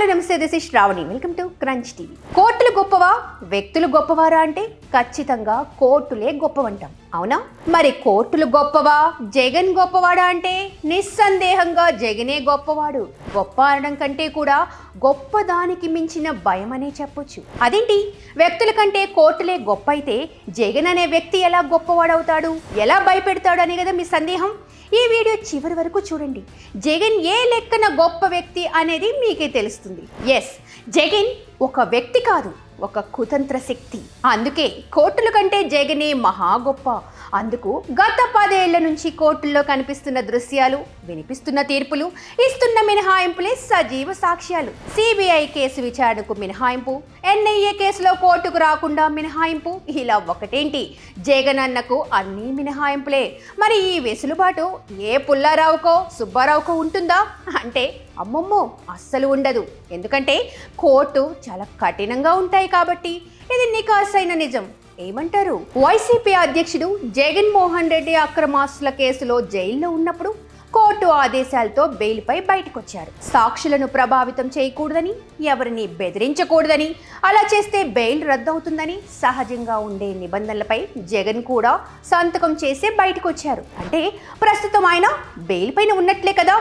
Hello నమస్తే this is Shravani welcome to Crunch TV కోర్టులు గొప్పవా? వ్యక్తులు గొప్పవారా అంటే ఖచ్చితంగా కోర్టులే గొప్పవంటాం. అవునా? మరి కోర్టులు గొప్పవా? జగన్ గొప్పవాడా అంటే? నిస్సందేహంగా జగనే గొప్పవాడు. గొప్ప అనడం కంటే కూడా గొప్ప దానికి మించిన భయం అనే చెప్పొచ్చు. అదేంటి? వ్యక్తుల కంటే కోర్టులే గొప్ప అయితే జగన్ అనే వ్యక్తి ఎలా గొప్పవాడవుతాడు? ఎలా భయపెడతాడు అనే కదా మీ సందేహం? ఈ వీడియో చివరి వరకు చూడండి. జగన్ ఏ లెక్కన గొప్ప వ్యక్తి అనేది మీకే తెలుస్తుంది. ఎస్ జగన్ ఒక వ్యక్తి కాదు ఒక కుతంత్ర శక్తి. అందుకే కోర్టుల కంటే జగనే మహా గొప్ప. అందుకు గత పదేళ్ళ నుంచి కోర్టుల్లో కనిపిస్తున్న దృశ్యాలు వినిపిస్తున్న తీర్పులు ఇస్తున్న మినహాయింపులే సజీవ సాక్ష్యాలు. సిబిఐ కేసు విచారణకు మినహాయింపు ఎన్ఐఏ కేసులో కోర్టుకు రాకుండా మినహాయింపు ఇలా ఒకటేంటి? జగన్ అన్నకు అన్ని మినహాయింపులే. మరి ఈ వెసులుబాటు ఏ పుల్లారావుకో సుబ్బారావుకో ఉంటుందా? అంటే అమ్మమ్మో అస్సలు ఉండదు. ఎందుకంటే కోర్టు చాలా కఠినంగా ఉంటాయి కాబట్టి ఇది నికాసైన నిజం. ఏమంటారు? వైసీపీ అధ్యక్షుడు జగన్మోహన్ రెడ్డి అక్రమాస్తుల కేసులో జైల్లో ఉన్నప్పుడు కోర్టు ఆదేశాలతో బెయిల్పై బయటకొచ్చారు. సాక్షులను ప్రభావితం చేయకూడదని ఎవరిని బెదిరించకూడదని అలా చేస్తే బెయిల్ రద్దవుతుందని సహజంగా ఉండే నిబంధనలపై జగన్ కూడా సంతకం చేసే బయటకొచ్చారు. అంటే ప్రస్తుతం ఆయన బెయిల్ పైన ఉన్నట్లే కదా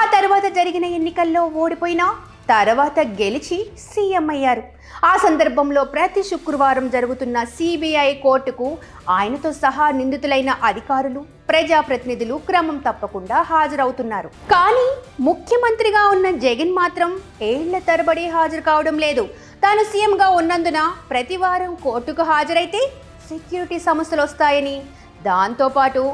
ఆ తర్వాత జరిగిన ఎన్నికల్లో ఓడిపోయినా తర్వాత గెలిచి సీఎం అయ్యారు. ఆ సందర్భంలో ప్రతి శుక్రవారం జరుగుతున్న సిబిఐ కోర్టుకు ఆయనతో సహా నిందితులైన అధికారులు ప్రజాప్రతినిధులు క్రమం తప్పకుండా హాజరవుతున్నారు. కానీ ముఖ్యమంత్రిగా ఉన్న జగన్ మాత్రం ఏళ్ళ తరబడి హాజరు కావడం లేదు. తాను సీఎంగా ఉన్నందున ప్రతివారం కోర్టుకు హాజరైతే సెక్యూరిటీ సమస్యలు వస్తాయని దాంతోపాటు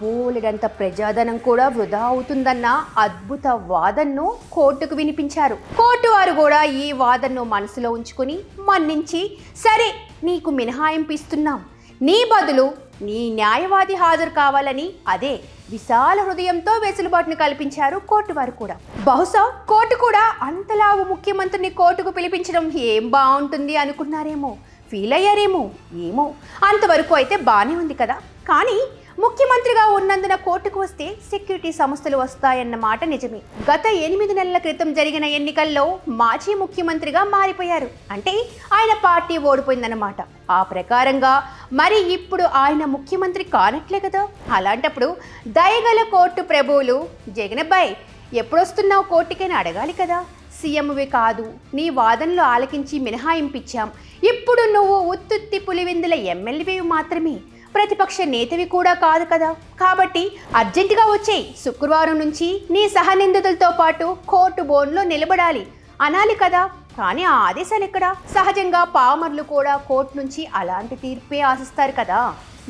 బోలెడంత ప్రజాధనం కూడా వృధా అవుతుందన్న అద్భుత వాదనను కోర్టుకు వినిపించారు. కోర్టు వారు కూడా ఈ వాదనను మనసులో ఉంచుకుని మన్నించి సరే నీకు మినహాయింపు ఇస్తున్నాం నీ బదులు నీ న్యాయవాది హాజరు కావాలని అదే విశాల హృదయంతో వెసులుబాటును కల్పించారు కోర్టు వారు కూడా. బహుశా కోర్టు కూడా అంతలా ముఖ్యమంత్రిని కోర్టుకు పిలిపించడం ఏం బాగుంటుంది అనుకున్నారేమో ఫీల్ అయ్యారేమో ఏమో. అంతవరకు అయితే బాగానే ఉంది కదా. కానీ ముఖ్యమంత్రిగా ఉన్నందున కోర్టుకు వస్తే సెక్యూరిటీ సంస్థలు వస్తాయన్న మాట నిజమే. గత ఎనిమిది నెలల క్రితం జరిగిన ఎన్నికల్లో మాజీ ముఖ్యమంత్రిగా మారిపోయారు. అంటే ఆయన పార్టీ ఓడిపోయిందన్నమాట. ఆ ప్రకారంగా మరి ఇప్పుడు ఆయన ముఖ్యమంత్రి కానట్లే కదా? అలాంటప్పుడు దయగల కోర్టు ప్రభువులు జగనబ్బాయ్ ఎప్పుడొస్తున్నావు కోర్టుకైనా అడగాలి కదా? సీఎంవి కాదు. నీ వాదనలు ఆలకించి మినహాయింపించాం ఇప్పుడు నువ్వు ఉత్తుత్తి పులివిందుల ఎమ్మెల్యేవి మాత్రమే. ప్రతిపక్ష నేతవి కూడా కాదు కదా. కాబట్టి అర్జెంటుగా వచ్చే శుక్రవారం నుంచి నీ సహనిందితులతో పాటు కోర్టు బోన్లో నిలబడాలి. అనాలి కదా. కానీ ఆ ఆదేశాలు ఎక్కడ? సహజంగా పామర్లు కూడా కోర్టు నుంచి అలాంటి తీర్పే ఆశిస్తారు కదా.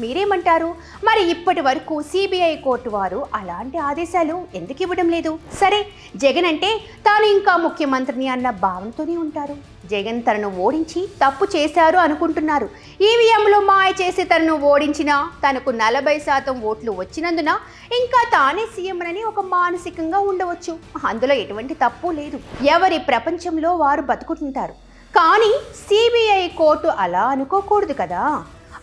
మీరేమంటారు? మరి ఇప్పటి వరకు సిబిఐ కోర్టు వారు అలాంటి ఆదేశాలు ఎందుకు ఇవ్వడం లేదు? సరే జగన్ అంటే తాను ఇంకా ముఖ్యమంత్రిని అన్న భావంతోనే ఉంటారు. జగన్ తనను ఓడించి తప్పు చేశారు అనుకుంటున్నారు. ఈవీఎంలో మాయ చేసి తనను ఓడించినా తనకు నలభై శాతం ఓట్లు వచ్చినందున ఇంకా తానే సీఎం అని ఒక మానసికంగా ఉండవచ్చు. అందులో ఎటువంటి తప్పు లేదు. ఎవరి ప్రపంచంలో వారు బతుకుతుంటారు. కానీ సిబిఐ కోర్టు అలా అనుకోకూడదు కదా.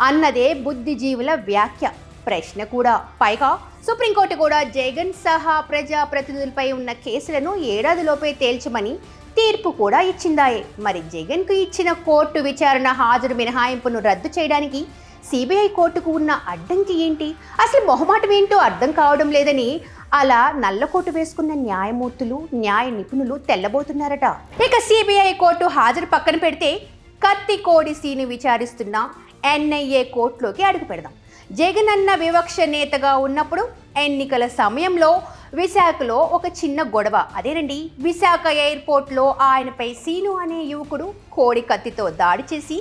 అన్నదే బుద్ధిజీవుల వ్యాఖ్య. ప్రశ్న కూడా. పైగా సుప్రీంకోర్టు కూడా జగన్ సహా ప్రజాప్రతినిధులపై ఉన్న కేసులను ఏడాదిలోపే తేల్చమని తీర్పు కూడా ఇచ్చిందాయే. మరి జగన్కు ఇచ్చిన కోర్టు విచారణ హాజరు మినహాయింపును రద్దు చేయడానికి సిబిఐ కోర్టుకు ఉన్న అడ్డంకి ఏంటి? అసలు మొహమాటం ఏంటో అర్థం కావడం లేదని అలా నల్లకోటు వేసుకున్న న్యాయమూర్తులు న్యాయ నిపుణులు తెల్లబోతున్నారట. ఇక సిబిఐ కోర్టు హాజరు పక్కన పెడితే కత్తి కోడి సీని విచారిస్తున్న ఎన్ఐఏ కోర్టులోకి అడుగు పెడదాం. జగన్ అన్న వివక్ష నేతగా ఉన్నప్పుడు ఎన్నికల సమయంలో విశాఖలో ఒక చిన్న గొడవ. అదేనండి విశాఖ ఎయిర్పోర్ట్లో ఆయనపై సీను అనే యువకుడు కోడి కత్తితో దాడి చేసి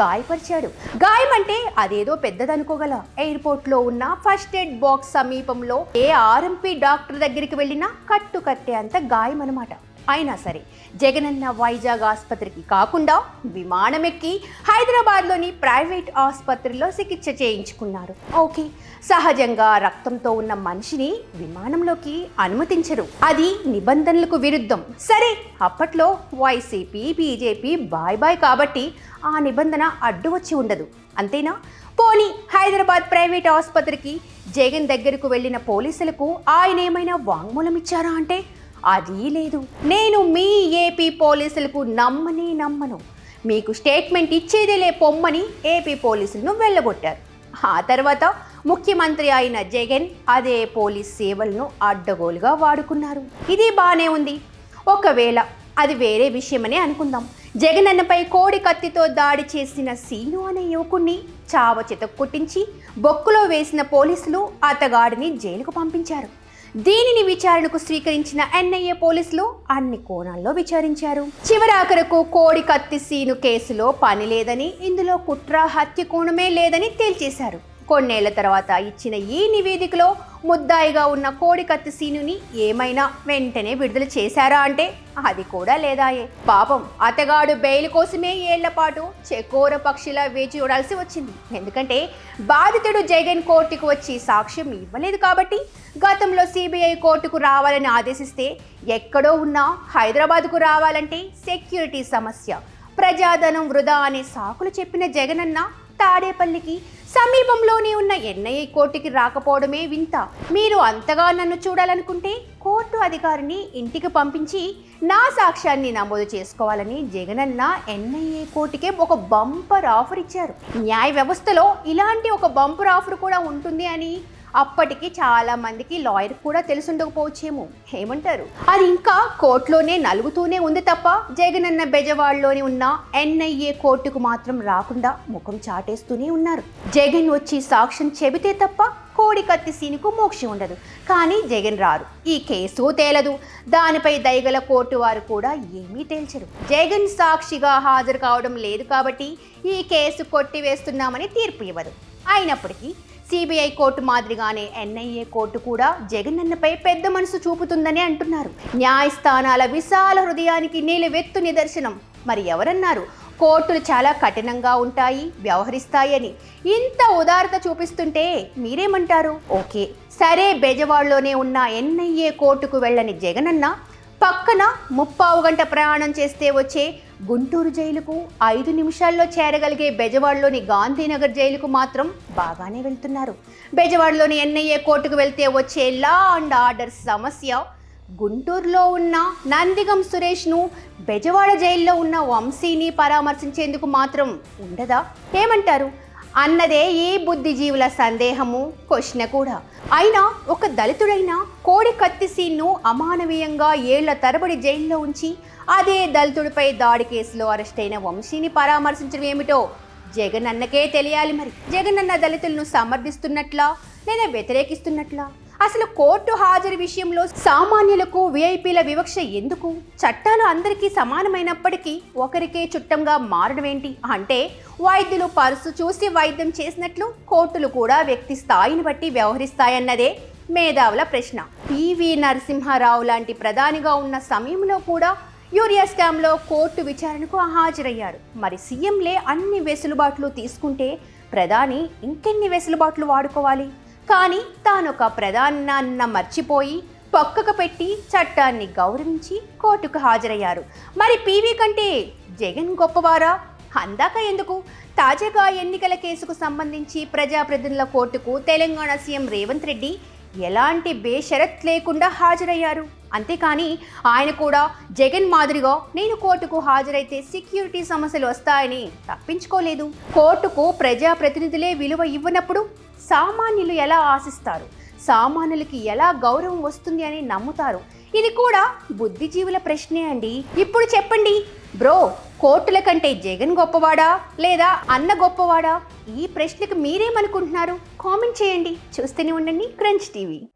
గాయపరిచాడు. గాయం అంటే అదేదో పెద్దదనుకోగల. ఎయిర్పోర్ట్లో ఉన్న ఫస్ట్ ఎయిడ్ బాక్స్ సమీపంలో ఏ ఆర్ఎంపీ డాక్టర్ దగ్గరికి వెళ్ళినా కట్టు కట్టే అంత గాయం అనమాట అయినా సరే జగనన్న వైజాగ్ ఆసుపత్రికి కాకుండా విమానం ఎక్కి హైదరాబాద్లోని ప్రైవేట్ ఆసుపత్రిలో చికిత్స చేయించుకున్నారు. ఓకే సహజంగా రక్తంతో ఉన్న మనిషిని విమానంలోకి అనుమతించరు. అది నిబంధనలకు విరుద్ధం. సరే అప్పట్లో వైసీపీ బీజేపీ బాయ్ బాయ్ కాబట్టి ఆ నిబంధన అడ్డు వచ్చి ఉండదు. అంతేనా? పోనీ హైదరాబాద్ ప్రైవేట్ ఆసుపత్రికి జగన్ దగ్గరకు వెళ్ళిన పోలీసులకు ఆయన ఏమైనా వాంగ్మూలం ఇచ్చారా అంటే? అది లేదు. నేను మీ ఏపీ పోలీసులకు నమ్మని నమ్మను. మీకు స్టేట్మెంట్ ఇచ్చేదేలే పొమ్మని ఏపీ పోలీసులను వెళ్ళగొట్టారు. ఆ తర్వాత ముఖ్యమంత్రి అయిన జగన్ అదే పోలీస్ సేవలను అడ్డగోలుగా వాడుకున్నారు. ఇది బాగానే ఉంది. ఒకవేళ అది వేరే విషయమనే అనుకుందాం. జగన్ అన్నపై కోడి కత్తితో దాడి చేసిన సీను అనే యువకుణ్ణి చావ చితక్కొట్టించి బొక్కులో వేసిన పోలీసులు అతగాడిని జైలుకు పంపించారు. దీనిని విచారణకు స్వీకరించిన ఎన్ఐఏ పోలీసులు అన్ని కోణాల్లో విచారించారు. చివరాఖరకు కోడి కత్తి సీను కేసులో పని లేదని ఇందులో కుట్ర హత్య కోణమే లేదని తేల్చేశారు. కొన్నేళ్ళ తర్వాత ఇచ్చిన ఈ నివేదికలో ముద్దాయిగా ఉన్న కోడికత్తి సీనుని ఏమైనా వెంటనే విడుదల చేశారా అంటే అది కూడా లేదాయే. పాపం అతగాడు బెయిల్ కోసమే ఏళ్ళపాటు చెకోర పక్షిలా వేచి చూడాల్సి వచ్చింది. ఎందుకంటే బాధితుడు జగన్ కోర్టుకు వచ్చి సాక్ష్యం ఇవ్వలేదు కాబట్టి గతంలో సిబిఐ కోర్టుకు రావాలని ఆదేశిస్తే ఎక్కడో ఉన్న హైదరాబాద్కు రావాలంటే సెక్యూరిటీ సమస్య ప్రజాధనం వృధా అనే సాకులు చెప్పిన జగనన్న తాడేపల్లికి సమీపంలోనే ఉన్న ఎన్ఐఏ కోర్టుకి రాకపోవడమే వింత. మీరు అంతగా నన్ను చూడాలనుకుంటే కోర్టు అధికారిని ఇంటికి పంపించి నా సాక్ష్యాన్ని నమోదు చేసుకోవాలని జగనన్న ఎన్ఐఏ కోర్టుకే ఒక బంపర్ ఆఫర్ ఇచ్చారు. న్యాయ వ్యవస్థలో ఇలాంటి ఒక బంపర్ ఆఫర్ కూడా ఉంటుంది అని అప్పటికి చాలా మందికి లాయర్ కూడా తెలుసుండకపోవచ్చేమో. ఏమంటారు? అది ఇంకా కోర్టులోనే నలుగుతూనే ఉంది తప్ప జగనన్న బెజవాడలోని ఉన్న ఎన్ఐఏ కోర్టుకు మాత్రం రాకుండా ముఖం చాటేస్తూనే ఉన్నారు. జగన్ వచ్చి సాక్ష్యం చెబితే తప్ప కోడి కత్తి సీనుకు మోక్షం ఉండదు. కానీ జగన్ రారు. ఈ కేసు తేలదు. దానిపై దయగల కోర్టు వారు కూడా ఏమీ తేల్చరు. జగన్ సాక్షిగా హాజరు కావడం లేదు కాబట్టి ఈ కేసు కొట్టివేస్తున్నామని తీర్పు ఇవ్వదు అయినప్పటికీ సిబిఐ కోర్టు మాదిరిగానే ఎన్ఐఏ కోర్టు కూడా జగనన్నపై పెద్ద మనసు చూపుతుందని అంటున్నారు. న్యాయస్థానాల విశాల హృదయానికి నిలువెత్తు నిదర్శనం. మరి ఎవరన్నారు? కోర్టులు చాలా కఠినంగా ఉంటాయి వ్యవహరిస్తాయని. ఇంత ఉదారత చూపిస్తుంటే మీరేమంటారు? ఓకే సరే బెజవాడలోనే ఉన్న ఎన్ఐఏ కోర్టుకు వెళ్ళని జగనన్న పక్కన ముప్పావు గంట ప్రయాణం చేస్తే వచ్చే గుంటూరు జైలుకు ఐదు నిమిషాల్లో చేరగలిగే బెజవాడలోని గాంధీనగర్ జైలుకు మాత్రం బాగానే వెళ్తున్నారు. బెజవాడలోని ఎన్ఐఏ కోర్టుకు వెళ్తే వచ్చే లా అండ్ ఆర్డర్ సమస్య గుంటూరులో ఉన్న నందిగం సురేష్ను బెజవాడ జైల్లో ఉన్న వంశీని పరామర్శించేందుకు మాత్రం ఉండదా? ఏమంటారు? అన్నదే ఈ బుద్ధిజీవుల సందేహము? క్వశ్చన్ కూడా. అయినా ఒక దళితుడైన కోడి కత్తి సీన్ను అమానవీయంగా ఏళ్ళ తరబడి జైల్లో ఉంచి అదే దళితుడిపై దాడి కేసులో అరెస్ట్ అయిన వంశీని పరామర్శించడం ఏమిటో జగన్ అన్నకే తెలియాలి మరి. జగన్ అన్న దళితులను సమర్థిస్తున్నట్లా లేదా వ్యతిరేకిస్తున్నట్లా? అసలు కోర్టు హాజరు విషయంలో సామాన్యులకు విఐపీల వివక్ష ఎందుకు? చట్టాలు అందరికీ సమానమైనప్పటికీ ఒకరికే చుట్టంగా మారడం ఏంటి? అంటే వైద్యులు పరుసు చూసి వైద్యం చేసినట్లు కోర్టులు కూడా వ్యక్తి స్థాయిని బట్టి వ్యవహరిస్తాయన్నదే మేధావుల ప్రశ్న. పివి నరసింహారావు లాంటి ప్రధానిగా ఉన్న సమయంలో కూడా యూరియా స్కామ్లో కోర్టు విచారణకు హాజరయ్యారు. మరి సీఎంలే అన్ని వెసులుబాట్లు తీసుకుంటే ప్రధాని ఇంకెన్ని వెసులుబాట్లు వాడుకోవాలి? కానీ తానొక ప్రధానాన్న మర్చిపోయి పక్కకు పెట్టి చట్టాన్ని గౌరవించి కోర్టుకు హాజరయ్యారు. మరి పీవీ కంటే జగన్ గొప్పవారా? అందాక ఎందుకు? తాజాగా ఎన్నికల కేసుకు సంబంధించి ప్రజాప్రతినిధుల కోర్టుకు తెలంగాణ సీఎం రేవంత్ రెడ్డి ఎలాంటి బేషరత్ లేకుండా హాజరయ్యారు. అంతేకాని ఆయన కూడా జగన్ మాదిరిగా నేను కోర్టుకు హాజరైతే సెక్యూరిటీ సమస్యలు వస్తాయని తప్పించుకోలేదు. కోర్టుకు ప్రజాప్రతినిధులే విలువ ఇవ్వనప్పుడు సామాన్యులు ఎలా ఆశిస్తారు? సామాన్యులకి ఎలా గౌరవం వస్తుంది అని నమ్ముతారు? ఇది కూడా బుద్ధిజీవుల ప్రశ్నే అండి. ఇప్పుడు చెప్పండి. బ్రో కోర్టుల కంటే జగన్ గొప్పవాడా లేదా అన్న గొప్పవాడా? ఈ ప్రశ్నకు మీరేమనుకుంటున్నారు? కామెంట్ చేయండి. చూస్తూనే ఉండండి క్రంచ్ టీవీ.